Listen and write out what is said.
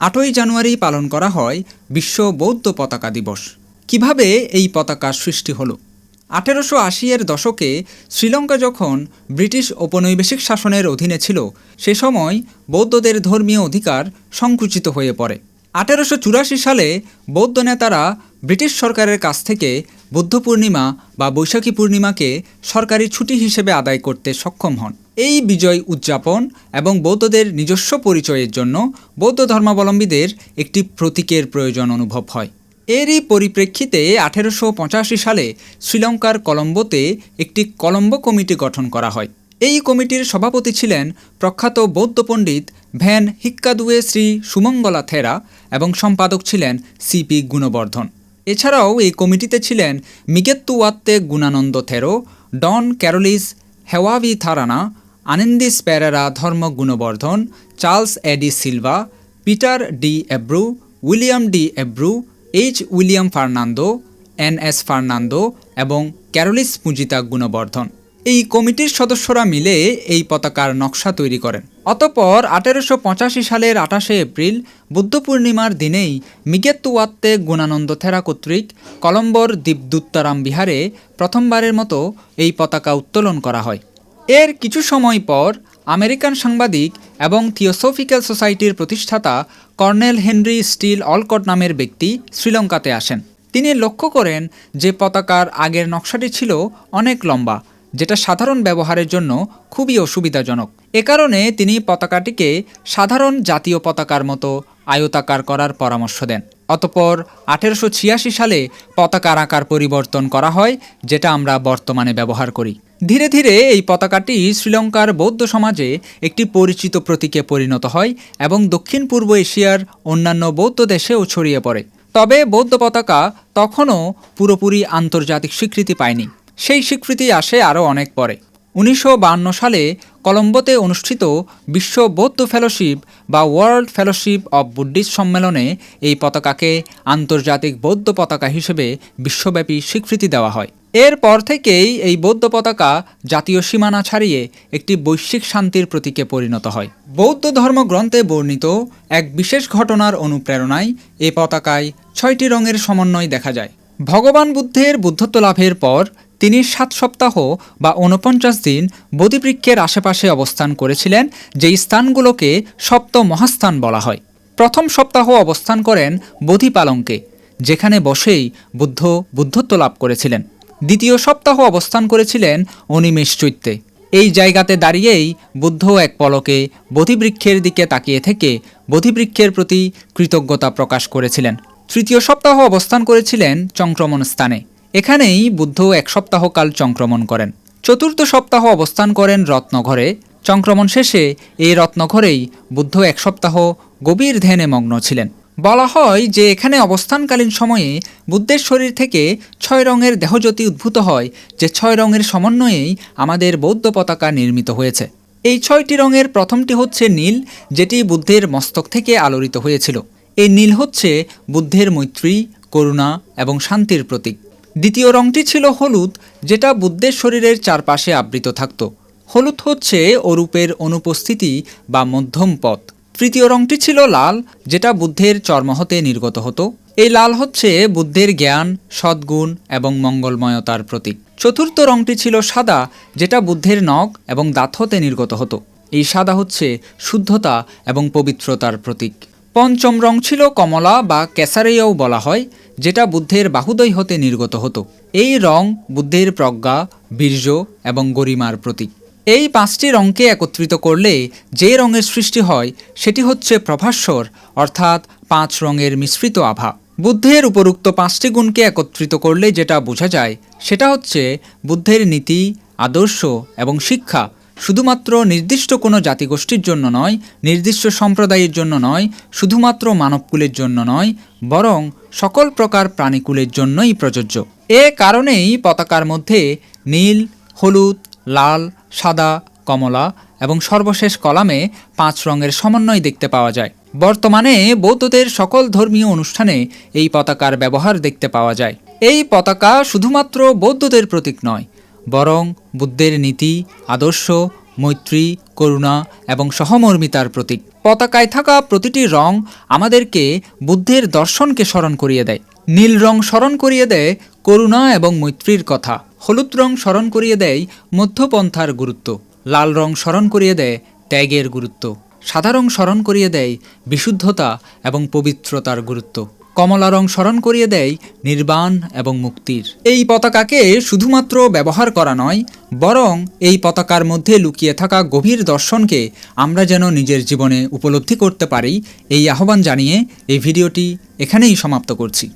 আটই জানুয়ারি পালন করা হয় বিশ্ব বৌদ্ধ পতাকা দিবস। কীভাবে এই পতাকা সৃষ্টি হলো? আঠেরোশো আশি এর দশকে শ্রীলঙ্কা যখন ব্রিটিশ ঔপনিবেশিক শাসনের অধীনে ছিল, সে সময় বৌদ্ধদের ধর্মীয় অধিকার সংকুচিত হয়ে পড়ে। আঠেরোশো চুরাশি সালে বৌদ্ধ নেতারা ব্রিটিশ সরকারের কাছ থেকে বুদ্ধ পূর্ণিমা বা বৈশাখী পূর্ণিমাকে সরকারি ছুটি হিসেবে আদায় করতে সক্ষম হন। এই বিজয় উদযাপন এবং বৌদ্ধদের নিজস্ব পরিচয়ের জন্য বৌদ্ধ ধর্মাবলম্বীদের একটি প্রতীকের প্রয়োজন অনুভব হয়। এরই পরিপ্রেক্ষিতে আঠেরোশো পঁচাশি সালে শ্রীলঙ্কার কলম্বোতে একটি কলম্বো কমিটি গঠন করা হয়। এই কমিটির সভাপতি ছিলেন প্রখ্যাত বৌদ্ধ পণ্ডিত ভ্যান হিক্কাদুয়ে শ্রী সুমঙ্গলা থেরা এবং সম্পাদক ছিলেন সিপি গুণবর্ধন। এছাড়াও এই কমিটিতে ছিলেন মিগেত্তুয়াত্তে গুণানন্দ থেরো, ডন ক্যারোলিস, হেওয়াভি থারানা আনন্দিস প্যারেরা ধর্ম গুণবর্ধন, চার্লস এডি Silva, Peter de Abrew, William de Abrew, H William Fernando, N S Fernando এবং ক্যারোলিস পুঁজিতা গুণবর্ধন। এই কমিটির সদস্যরা মিলে এই পতাকার নকশা তৈরি করেন। অতপর আঠেরোশো পঁচাশি সালের আঠাশে এপ্রিল, বুদ্ধ পূর্ণিমার দিনেই মিগেত্তুয়াত্তে গুণানন্দ থেরা কর্তৃক কলম্বর দীপদুত্তারাম বিহারে প্রথমবারের মতো এই পতাকা উত্তোলন করা হয়। এর কিছু সময় পর আমেরিকান সাংবাদিক এবং থিওসফিক্যাল সোসাইটির প্রতিষ্ঠাতা কর্নেল হেনরি স্টিল অলকট নামের ব্যক্তি শ্রীলঙ্কাতে আসেন। তিনি লক্ষ্য করেন যে পতাকার আগের নকশাটি ছিল অনেক লম্বা, যেটা সাধারণ ব্যবহারের জন্য খুবই অসুবিধাজনক। এ কারণে তিনি পতাকাটিকে সাধারণ জাতীয় পতাকার মতো আয়তাকার করার পরামর্শ দেন। অতপর আঠেরোশো ছিয়াশি সালে পতাকার আকার পরিবর্তন করা হয়, যেটা আমরা বর্তমানে ব্যবহার করি। ধীরে ধীরে এই পতাকাটি শ্রীলঙ্কার বৌদ্ধ সমাজে একটি পরিচিত প্রতীকে পরিণত হয় এবং দক্ষিণ পূর্ব এশিয়ার অন্যান্য বৌদ্ধ দেশেও ছড়িয়ে পড়ে। তবে বৌদ্ধ পতাকা তখনও পুরোপুরি আন্তর্জাতিক স্বীকৃতি পায়নি। সেই স্বীকৃতি আসে আরও অনেক পরে। উনিশশো সালে কলম্বোতে অনুষ্ঠিত বিশ্ব বৌদ্ধ ফেলোশিপ বা ওয়ার্ল্ড ফেলোশিপ অব বুদ্ধিস্ট সম্মেলনে এই পতাকাকে আন্তর্জাতিক বৌদ্ধ পতাকা হিসেবে বিশ্বব্যাপী স্বীকৃতি দেওয়া হয়। এরপর থেকেই এই বৌদ্ধ পতাকা জাতীয় সীমানা ছাড়িয়ে একটি বৈশ্বিক শান্তির প্রতীকে পরিণত হয়। বৌদ্ধ ধর্মগ্রন্থে বর্ণিত এক বিশেষ ঘটনার অনুপ্রেরণায় এ পতাকায় ছয়টি রঙের সমন্বয় দেখা যায়। ভগবান বুদ্ধের বুদ্ধত্ব লাভের পর তিনি সাত সপ্তাহ বা ঊনপঞ্চাশ দিন বোধিবৃক্ষের আশেপাশে অবস্থান করেছিলেন, যে স্থানগুলোকে সপ্ত মহাস্থান বলা হয়। প্রথম সপ্তাহ অবস্থান করেন বোধিপালঙ্কে যেখানে বসেই বুদ্ধ বুদ্ধত্ব লাভ করেছিলেন। দ্বিতীয় সপ্তাহ অবস্থান করেছিলেন অনিমেষ চৈত্যে। এই জায়গাতে দাঁড়িয়েই বুদ্ধ এক পলকে বোধিবৃক্ষের দিকে তাকিয়ে থেকে বোধিবৃক্ষের প্রতি কৃতজ্ঞতা প্রকাশ করেছিলেন। তৃতীয় সপ্তাহ অবস্থান করেছিলেন চংক্রমণ স্থানে। এখানেই বুদ্ধ এক সপ্তাহকাল চংক্রমণ করেন। চতুর্থ সপ্তাহ অবস্থান করেন রত্নঘরে। চংক্রমণ শেষে এই রত্নঘরেই বুদ্ধ এক সপ্তাহ গভীর ধ্যানে মগ্ন ছিলেন। বলা হয় যে এখানে অবস্থানকালীন সময়ে বুদ্ধের শরীর থেকে ছয় রঙের দেহজ্যোতি উদ্ভূত হয়, যে ছয় রঙের সমন্বয়েই আমাদের বৌদ্ধ পতাকা নির্মিত হয়েছে। এই ছয়টি রঙের প্রথমটি হচ্ছে নীল, যেটি বুদ্ধের মস্তক থেকে আলোড়িত হয়েছিল। এই নীল হচ্ছে বুদ্ধের মৈত্রী, করুণা এবং শান্তির প্রতীক। দ্বিতীয় রঙটি ছিল হলুদ, যেটা বুদ্ধের শরীরের চারপাশে আবৃত থাকত। হলুদ হচ্ছে অরূপের অনুপস্থিতি বা মধ্যম পথ। তৃতীয় রঙটি ছিল লাল, যেটা বুদ্ধের চর্ম হতে নির্গত হতো। এই লাল হচ্ছে বুদ্ধের জ্ঞান, সদ্গুণ এবং মঙ্গলময়তার প্রতীক। চতুর্থ রঙটি ছিল সাদা, যেটা বুদ্ধের নখ এবং দাঁত হতে নির্গত হতো। এই সাদা হচ্ছে শুদ্ধতা এবং পবিত্রতার প্রতীক। পঞ্চম রং ছিল কমলা বা ক্যাসারেয়াও বলা হয়, যেটা বুদ্ধের বাহুদয় হতে নির্গত হতো। এই রং বুদ্ধের প্রজ্ঞা, বীর্য এবং গরিমার প্রতীক। এই পাঁচটি রঙকে একত্রিত করলে যে রঙের সৃষ্টি হয়, সেটি হচ্ছে প্রভাস্বর, অর্থাৎ পাঁচ রঙের মিশ্রিত আভা। বুদ্ধের উপরুক্ত পাঁচটি গুণকে একত্রিত করলে যেটা বোঝা যায়, সেটা হচ্ছে বুদ্ধের নীতি, আদর্শ এবং শিক্ষা। শুধুমাত্র নির্দিষ্ট কোনো জাতিগোষ্ঠীর জন্য নয়, নির্দিষ্ট সম্প্রদায়ের জন্য নয়, শুধুমাত্র মানবকুলের জন্য নয়, বরং সকল প্রকার প্রাণীকুলের জন্যই প্রযোজ্য। এ কারণেই পতাকার মধ্যে নীল, হলুদ, লাল, সাদা, কমলা এবং সর্বশেষ কলামে পাঁচ রঙের সমন্বয় দেখতে পাওয়া যায়। বর্তমানে বৌদ্ধদের সকল ধর্মীয় অনুষ্ঠানে এই পতাকার ব্যবহার দেখতে পাওয়া যায়। এই পতাকা শুধুমাত্র বৌদ্ধদের প্রতীক নয় বরং বুদ্ধের নীতি, আদর্শ, মৈত্রী, করুণা এবং সহমর্মিতার প্রতীক। পতাকায় থাকা প্রতিটি রং আমাদেরকে বুদ্ধের দর্শনকে স্মরণ করিয়ে দেয়। নীল রং স্মরণ করিয়ে দেয় করুণা এবং মৈত্রীর কথা। হলুদ রং স্মরণ করিয়ে দেয় মধ্যপন্থার গুরুত্ব। লাল রং স্মরণ করিয়ে দেয় ত্যাগের গুরুত্ব। সাদা রং স্মরণ করিয়ে দেয় বিশুদ্ধতা এবং পবিত্রতার গুরুত্ব। কমলা রং স্মরণ করিয়ে দেয় নির্বাণ এবং মুক্তির। এই পতাকাকে শুধুমাত্র ব্যবহার করা নয়, বরং এই পতাকার মধ্যে লুকিয়ে থাকা গভীর দর্শনকে আমরা যেন নিজের জীবনে উপলব্ধি করতে পারি, এই আহ্বান জানিয়ে এই ভিডিওটি এখানেই সমাপ্ত করছি।